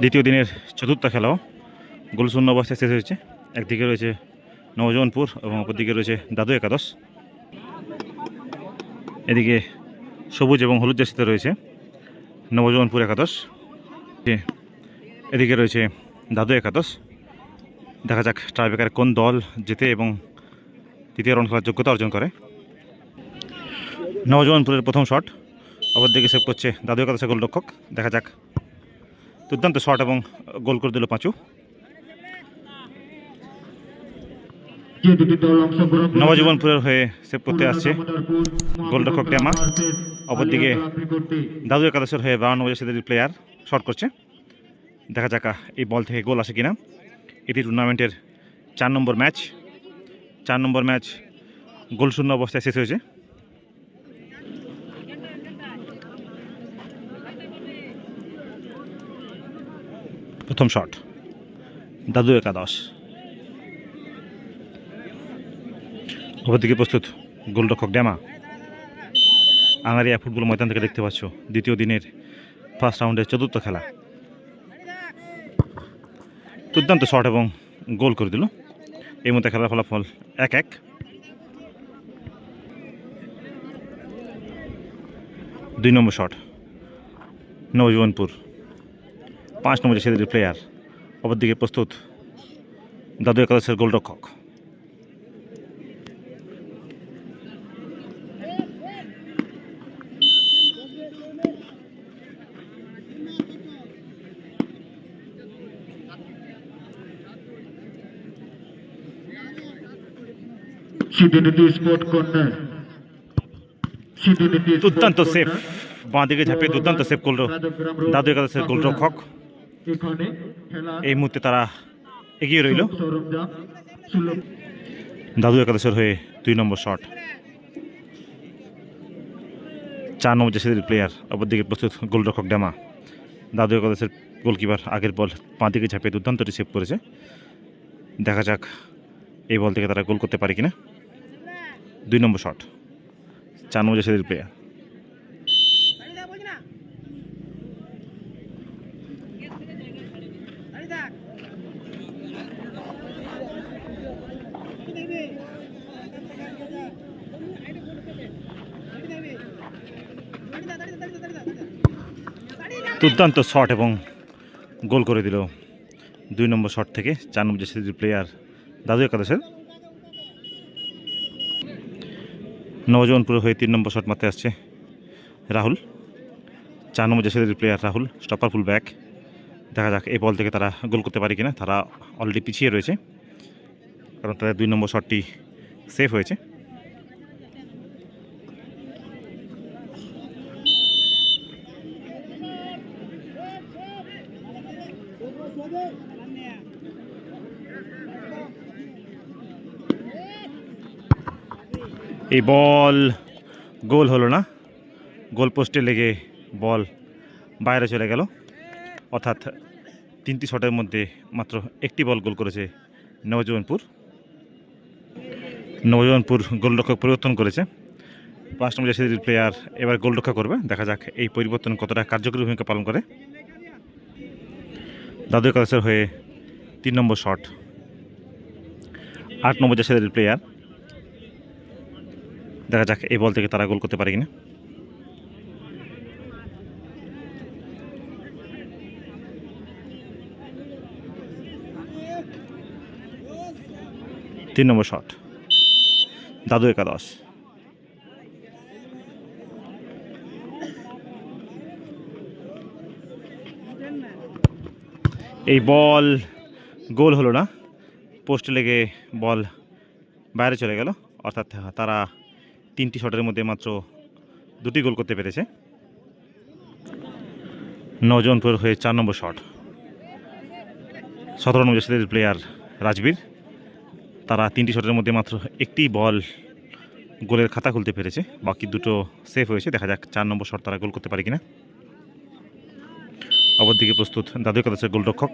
দ্বিতীয় দিনের চতুর্থ খেলাও। গোলশূন্য অবস্থায় শেষ হয়েছে। একদিকে রয়েছে নবজীবনপুর এবং অপরদিকে রয়েছে দাদু একাদশ। এদিকে সবুজ এবং হলুদ জার্সিতে রয়েছে নবজীবনপুর একাদশ। এদিকে রয়েছে দাদু একাদশ। দেখা যাক ট্রাইবেকার কোন দল জেতে এবং তৃতীয় রাউন্ড খেলার যোগ্যতা অর্জন করে। নবজীবনপুরের প্রথম শট অপরদিকে সেভ করছে দাদু একাদশের গোলরক্ষক। দেখা যাক। দুর্দান্ত শট এবং গোল করে দিল পাঁচু। নবজীবনপুরের হয়ে সেভ করতে আসছে গোলরক্ষক। ভার্সেস অপরদিকে দাদু একাদশের হয়ে বাউন্ন বছরের প্লেয়ার শট করছে। দেখা যাক এই বল থেকে গোল আসে কিনা। এটি টুর্নামেন্টের চার নম্বর ম্যাচ চার নম্বর ম্যাচ গোল শূন্য অবস্থায় শেষ হয়েছে। প্রথম শট। দাদু একাদশ। অপরদিকে প্রস্তুত গোলরক্ষক ড্যামা আঙারিয়া ফুটবল ময়দান থেকে দেখতে পাচ্ছ, দ্বিতীয় দিনের ফার্স্ট রাউন্ডের চতুর্থ খেলা। দুর্দান্ত শট এবং গোল করে দিল। এই মধ্যে খেলার ফলাফল এক এক দুই নম্বর শট নবজীবনপুর পাঁচ নম্বর সেদের প্লেয়ার অপরদিকে প্রস্তুত দাদু একাদশের গোলরক্ষক। দুর্দান্ত সেফ বাঁ দিকে ঝাঁপিয়ে দুর্দান্ত সেফ করল দাদু একাদশের গোলরক্ষক। এই মুহূর্তে তারা এগিয়ে রইল। দাদু একাদশের হয়ে দুই নম্বর শট। চার নম্বর জেসিদের প্লেয়ার অপরদিকে প্রস্তুত গোলরক্ষক ড্যামা। দাদু একাদশের গোলকিপার আগের বল বাঁ দিকে ঝাঁপিয়ে দুর্দান্ত রিসিভ করেছে। দেখা যাক এই বল থেকে তারা গোল করতে পারে কিনা। দুই নম্বর শট। চার নম্বর জেসিদের প্লেয়ার দুর্দান্ত শট এবং গোল করে দিল দুই নম্বর শট থেকে চার নম্বর জেসিদের প্লেয়ার দাদু একাদশের। নবজীবনপুর হয়ে তিন নম্বর শট মারতে আসছে রাহুল। চার নম্বর জেসিদের player Rahul stopper full back দেখা যাক এই বল থেকে তারা গোল করতে পারে কিনা, তারা অলরেডি পিছিয়ে রয়েছে। কারণ তাদের দুই নম্বর শটটি সেফ হয়েছে। এই বল গোল হলো না। গোল পোস্টে লেগে বল বাইরে চলে গেল। অর্থাৎ তিনটি শটের মধ্যে মাত্র একটি বল গোল করেছে নবজীবনপুর। নবজীবনপুর গোলরক্ষক পরিবর্তন করেছে। পাঁচ নম্বর জার্সির প্লেয়ার এবার গোলরক্ষা করবে। দেখা যাক এই পরিবর্তন কতটা কার্যকরী ভূমিকা পালন করে। দাদু একাদশের হয়ে তিন নম্বর শট। আট নম্বর জার্সির প্লেয়ার দেখা যাক এই বল থেকে তারা গোল করতে পারে কিনা। তিন নম্বর শট। দাদু একাদশ। এই বল গোল হলো না। পোস্টে লেগে বল বাইরে চলে গেল। অর্থাৎ তারা তিনটি শটের মধ্যে মাত্র দুটি গোল করতে পেরেছে। নজনপুর হয়ে চার নম্বর শট। সতেরো নম্বর জার্সিদের প্লেয়ার রাজবীর। তারা তিনটি শটের মধ্যে মাত্র একটি বল গোলের খাতা খুলতে পেরেছে। বাকি দুটো সেফ হয়েছে। দেখা যাক চার নম্বর শট তারা গোল করতে পারে কিনা। অপরদিকে প্রস্তুত দাদু একাদশের গোলরক্ষক।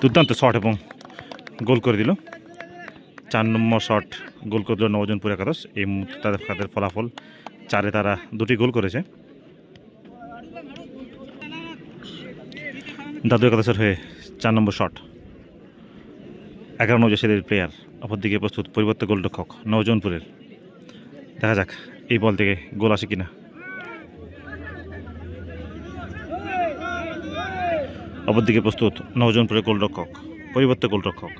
দুর্দান্ত শট এবং গোল করে দিল। চার নম্বর শট গোল করে দিল নবজনপুর একাদশ এই মুহূর্তে তাদের তাদের ফলাফল চারে তারা দুটি গোল করেছে। দাদু একাদশের হয়ে চার নম্বর শট। এগারো নবজাসের প্লেয়ার অপরদিকে প্রস্তুত পরিবর্তে গোলরক্ষক নবজনপুরের। দেখা যাক এই বল থেকে গোল আসে কিনা। অপরদিকে প্রস্তুত নবজনপুরের গোলরক্ষক, পরিবর্তে গোলরক্ষক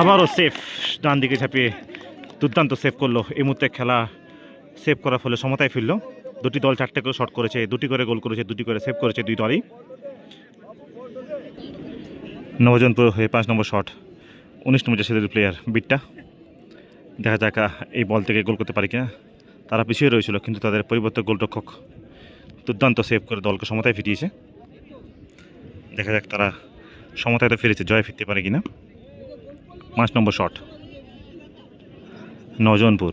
আবারও সেফ ডান দিকে ঝাঁপিয়ে দুর্দান্ত সেভ করল। এই মুহূর্তে খেলা সেভ করার ফলে সমতায় ফিরল। দুটি দল চারটে করে শট করেছে, দুটি করে গোল করেছে, দুটি করে সেভ করেছে দুই দলই। নবজনপুর হয়ে পাঁচ নম্বর শট উনিশ নম্বর জাসিদের প্লেয়ার বিটটা। দেখা যাক এই বল থেকে গোল করতে পারি কিনা। তারা পিছিয়ে রয়েছিল, কিন্তু তাদের পরিবর্তে গোলরক্ষক দুর্দান্ত সেভ করে দলকে সমতায় ফিরিয়েছে। দেখা যাক তারা সমতায় তো ফিরেছে, জয় ফিরতে পারে কিনা। পাঁচ নম্বর শট। নজনপুর।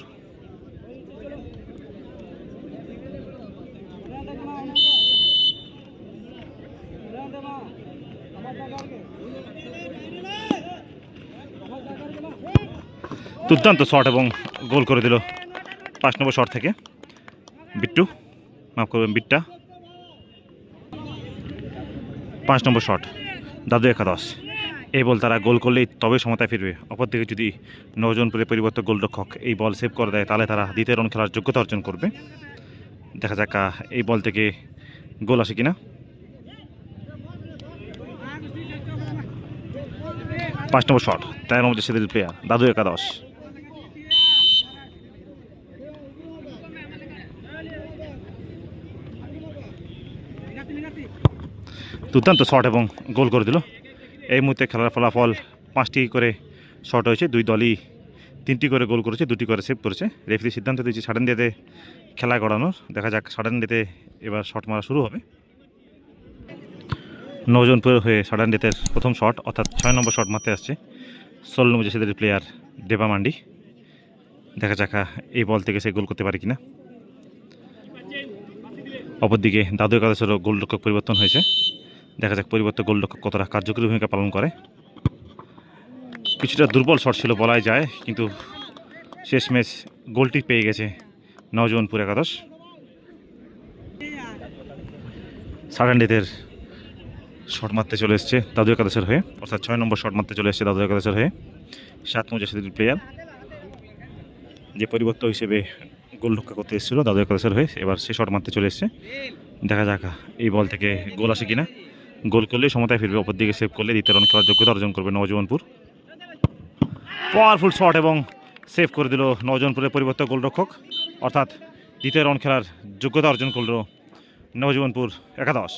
দুর্দান্ত শট এবং গোল করে দিল পাঁচ নম্বর শট থেকে। বিট্টু, মাফ করবেন, বিট্টা। পাঁচ নম্বর শট, দাদু একাদশ। এই বল তারা গোল করলেই তবে সমতায় ফিরবে। অপরদিকে যদি নজন নজনপুরে পরিবর্তন গোলরক্ষক এই বল সেভ করে দেয়, তাহলে তারা দ্বিতীয় রাউন্ড খেলার যোগ্যতা অর্জন করবে। দেখা যাক এই বল থেকে গোল আসে কিনা। পাঁচ নম্বর শট তেরো নম্বর সেদিল প্লেয়ার দাদু একাদশ। দুর্দান্ত শট এবং গোল করে দিল। এই মুহূর্তে খেলার ফলাফল পাঁচটি করে শট হয়েছে, দুই দলই তিনটি করে গোল করেছে, দুটি করে সেভ করেছে। রেফারি সিদ্ধান্ত দিয়েছে সাডেন ডেতে খেলা গড়ানোর। দেখা যাক সাডেন ডেতে এবার শট মারা শুরু হবে। নৌজনপুর হয়ে সাডেন ডেতের প্রথম শট, অর্থাৎ ছয় নম্বর শট মারতে আসছে ষোলো নম্বর জেসিদের প্লেয়ার দেবা মান্ডি। দেখা যাক এই বল থেকে সে গোল করতে পারে কিনা। অপরদিকে দাদু একাদশেরও গোলরক্ষক পরিবর্তন হয়েছে। দেখা যাক পরিবর্তে গোলরক্ষক কতটা কার্যকরী ভূমিকা পালন করে। কিছুটা দুর্বল শট ছিল বলাই যায়, কিন্তু শেষ ম্যাচ গোলটি পেয়ে গেছে নজওয়ানপুর একাদশ। সাডান্ডিদের শট মারতে চলে এসছে দাদু একাদশের হয়ে, অর্থাৎ ছয় নম্বর শট মারতে চলে এসছে দাদু একাদশের হয়ে, সাত জাসিদুল প্লেয়ার যে পরিবর্তন হিসেবে গোল রক্ষা করতে এসেছিল দাদু একাদশের হয়ে, এবার সে শট মারতে চলে এসছে। দেখা যাক এই বল থেকে গোল আসে কিনা। গোল করলে সমতায় ফিরবে অপর দিকে সেভ করলে দ্বিতীয় রান খেলার যোগ্যতা অর্জন করবে নবজীবনপুর। পাওয়ারফুল শট এবং সেভ করে দিল নবজীবনপুরের পরিবর্তন গোলরক্ষক। অর্থাৎ দ্বিতীয় রান খেলার যোগ্যতা অর্জন করল নবজীবনপুর একাদশ।